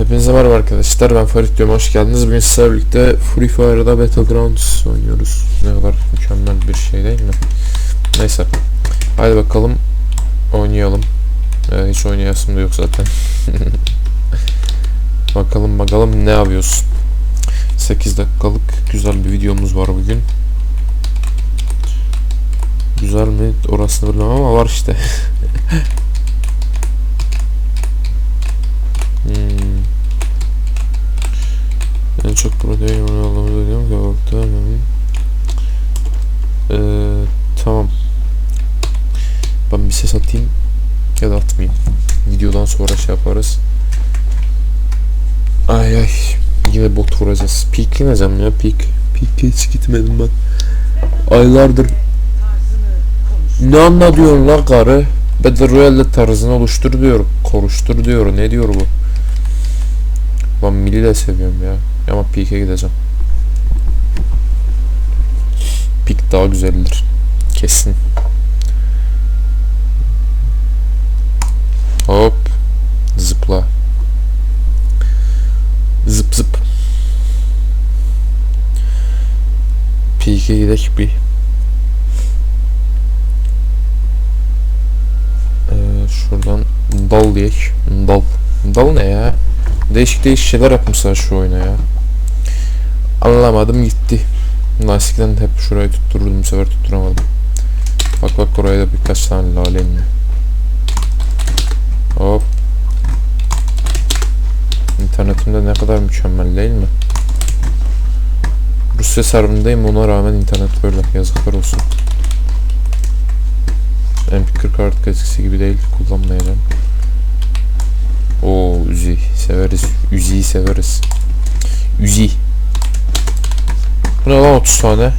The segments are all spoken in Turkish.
Hepinize merhaba arkadaşlar ben Farid diyorum hoş geldiniz. Bugün sizlerle birlikte Free Fire'da Battlegrounds oynuyoruz. Ne kadar mükemmel bir şey değil mi? Neyse. Haydi bakalım oynayalım. Ee, hiç oynayasım da yok zaten. bakalım bakalım ne yapıyoruz. 8 dakikalık güzel bir videomuz var bugün. Güzel mi orasını bilmem ama var işte. En çok protein oranı aldığımı diyorum ki orta ee, tamam. Ben bir ses atayım ya da atmayayım. Videodan sonra şey yaparız. Ay ay. Yine bot vuracağız. Peakleneceğim ya peak. Peak'e hiç gitmedim ben. Aylardır ne anla diyorsun la karı? Battle Royale'de tarzını oluştur diyor. Konuştur diyor. Ne diyor bu? Ben Milli de seviyorum ya. Ama Peak'e gideceğim. Peak daha güzeldir. Kesin. Hop. Zıpla. Zıp zıp. Peak'e gidek bir. Ee, şuradan dal diyek. Dal. Dal ne ya? Değişik değişik şeyler yapmışlar şu oyuna ya. Anlamadım gitti. Lastikten hep şurayı tuttururdum bu sefer tutturamadım. Bak bak oraya da birkaç tane lale indi. Hop. İnternetimde ne kadar mükemmel değil mi? Rusya serverındayım ona rağmen internet böyle yazıklar olsun. MP40 artık eskisi gibi değil kullanmayacağım. O Uzi severiz. Uzi'yi severiz. Uzi. Bu ne lan 30 tane?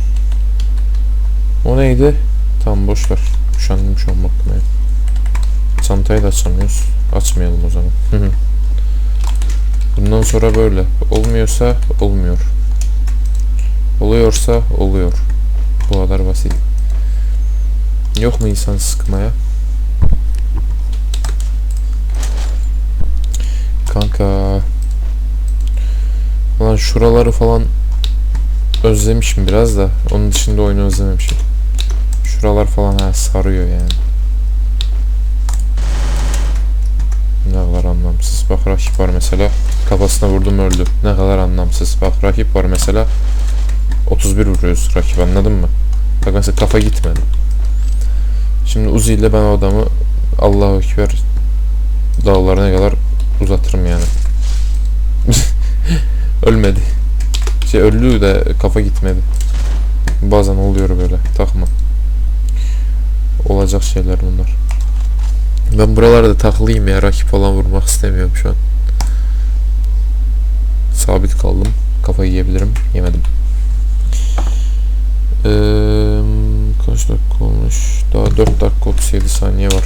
O neydi? Tamam boş ver. Üşendim şu an bakmaya. Çantayı da açamıyoruz. Açmayalım o zaman. Bundan sonra böyle. Olmuyorsa olmuyor. Oluyorsa oluyor. Bu kadar basit. Yok mu insan sıkmaya? Kanka. Lan şuraları falan özlemişim biraz da. Onun dışında oyunu özlememişim. Şuralar falan ha sarıyor yani. Ne kadar anlamsız. Bak rakip var mesela. Kafasına vurdum öldü. Ne kadar anlamsız. Bak rakip var mesela. 31 vuruyoruz rakip anladın mı? Bak mesela kafa gitmedi. Şimdi Uzi ile ben o adamı Allahu Ekber dağlarına kadar uzatırım yani. Ölmedi. Şey öldü de kafa gitmedi. Bazen oluyor böyle takma. Olacak şeyler bunlar. Ben buralarda takılayım ya rakip falan vurmak istemiyorum şu an. Sabit kaldım. Kafa yiyebilirim. Yemedim. Eee kaç dakika olmuş? Daha 4 dakika 37 saniye var.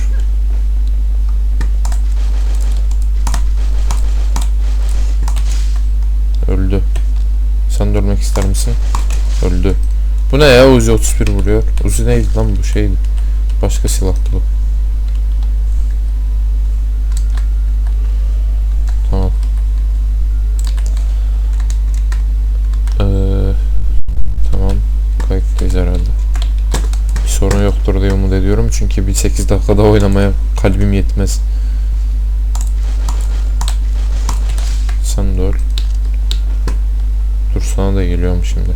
Öldü. Sen de ölmek ister misin? Öldü. Bu ne ya Uzi 31 vuruyor. Uzi neydi lan bu şeydi. Başka silahtı bu. Tamam. Ee, tamam. Kayıttayız herhalde. Bir sorun yoktur diye umut ediyorum. Çünkü bir 8 dakikada oynamaya kalbim yetmez. Sen de öl. Dur sana da geliyorum şimdi.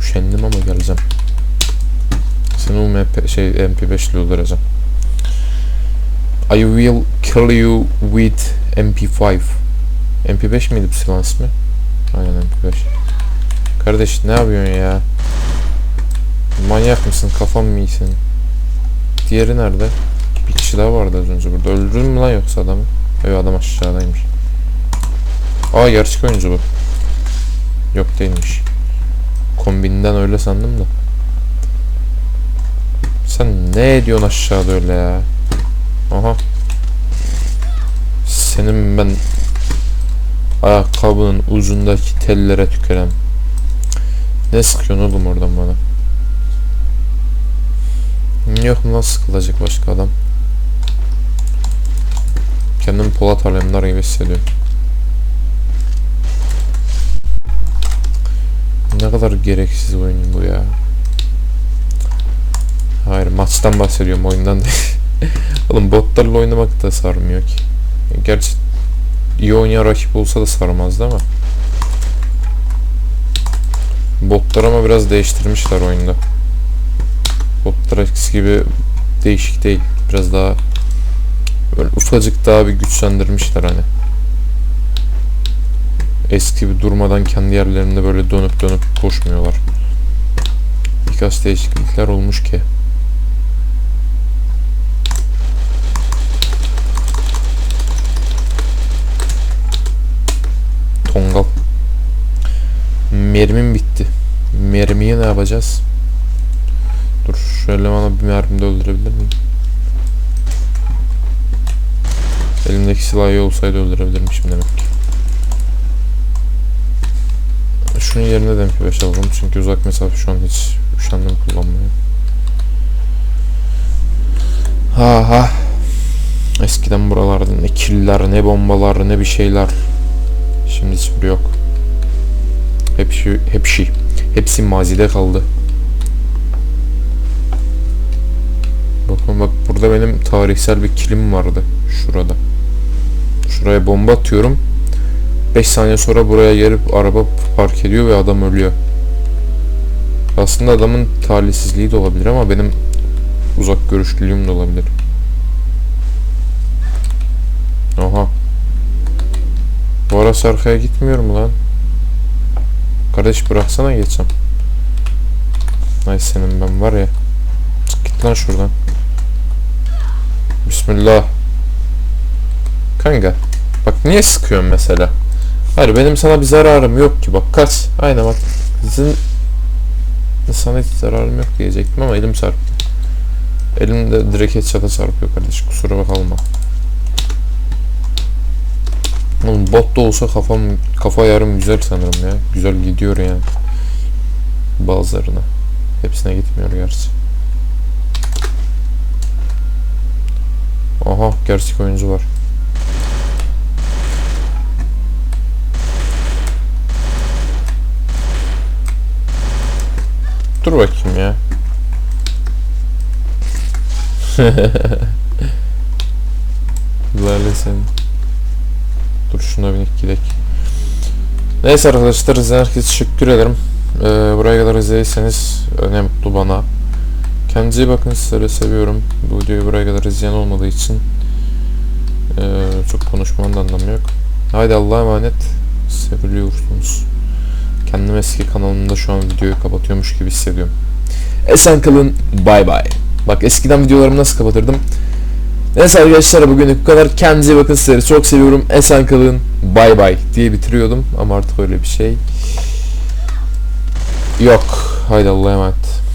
Üşendim ama geleceğim. Seni o MP, şey MP5 ile öldüreceğim. I will kill you with MP5. MP5 miydi bu silahın ismi? Aynen MP5. Kardeş ne yapıyorsun ya? Manyak mısın? Kafan mı iyi senin? Diğeri nerede? Bir kişi daha vardı az önce burada. Öldürdün mü lan yoksa adamı? Evet adam aşağıdaymış. Aa gerçek oyuncu bu. Yok değilmiş. Kombinden öyle sandım da. Sen ne ediyorsun aşağıda öyle ya? Aha. Senin ben ayakkabının ucundaki tellere tükürem. Ne sıkıyorsun oğlum oradan bana? Yok mu nasıl sıkılacak başka adam? Kendimi Polat Alemdar gibi hissediyorum. Ne kadar gereksiz oyun bu ya. Hayır maçtan bahsediyorum oyundan değil. Oğlum botlarla oynamak da sarmıyor ki. Gerçi iyi oynayan rakip olsa da sarmazdı ama. Botlar ama biraz değiştirmişler oyunda. Botlar eskisi gibi değişik değil. Biraz daha böyle ufacık daha bir güçlendirmişler hani. Eski gibi durmadan kendi yerlerinde böyle dönüp dönüp koşmuyorlar. Birkaç değişiklikler olmuş ki. Tongal. Mermim bitti. Mermiyi ne yapacağız? Dur şöyle bana bir mermi de öldürebilir miyim? Elimdeki silah iyi olsaydı öldürebilirmişim demek ki. Şunun yerine de MP5 alalım çünkü uzak mesafe şu an hiç üşendim kullanmaya. Ha ha. Eskiden buralarda ne killer, ne bombalar, ne bir şeyler. Şimdi hiçbiri yok. Hepsi, hepsi, hepsi mazide kaldı. Bakın bak burada benim tarihsel bir kilim vardı. Şurada. Şuraya bomba atıyorum. 5 saniye sonra buraya gelip araba park ediyor ve adam ölüyor. Aslında adamın talihsizliği de olabilir ama benim uzak görüşlülüğüm de olabilir. Aha. Bu ara arkaya gitmiyor mu lan? Kardeş bıraksana geçsem. Ay senin ben var ya. Çık git lan şuradan. Bismillah. Kanka. Bak niye sıkıyorsun mesela? Hayır benim sana bir zararım yok ki bak kaç. Aynen bak. Sizin sana hiç zararım yok diyecektim ama elim çarptı. Elim de direkt headshot'a çarpıyor kardeş kusura bakma. Oğlum bot da olsa kafam kafa yarım güzel sanırım ya. Güzel gidiyor yani. Bazılarına. Hepsine gitmiyor gerçi. Aha gerçek oyuncu var. Dur bakayım ya. Lale sen. Dur şuna binip gidelim. Neyse arkadaşlar izleyen herkese teşekkür ederim. Ee, buraya kadar izlediyseniz ne mutlu bana. Kendinize iyi bakın sizleri seviyorum. Bu videoyu buraya kadar izleyen olmadığı için ee, çok konuşmanın da anlamı yok. Haydi Allah'a emanet. Seviliyorsunuz. Kendim eski kanalımda şu an videoyu kapatıyormuş gibi hissediyorum. Esen kalın. Bay bay. Bak eskiden videolarımı nasıl kapatırdım? Neyse arkadaşlar bugünlük bu kadar. Kendinize bakın sizleri çok seviyorum. Esen kalın. Bay bay diye bitiriyordum ama artık öyle bir şey yok. Haydi Allah'a emanet.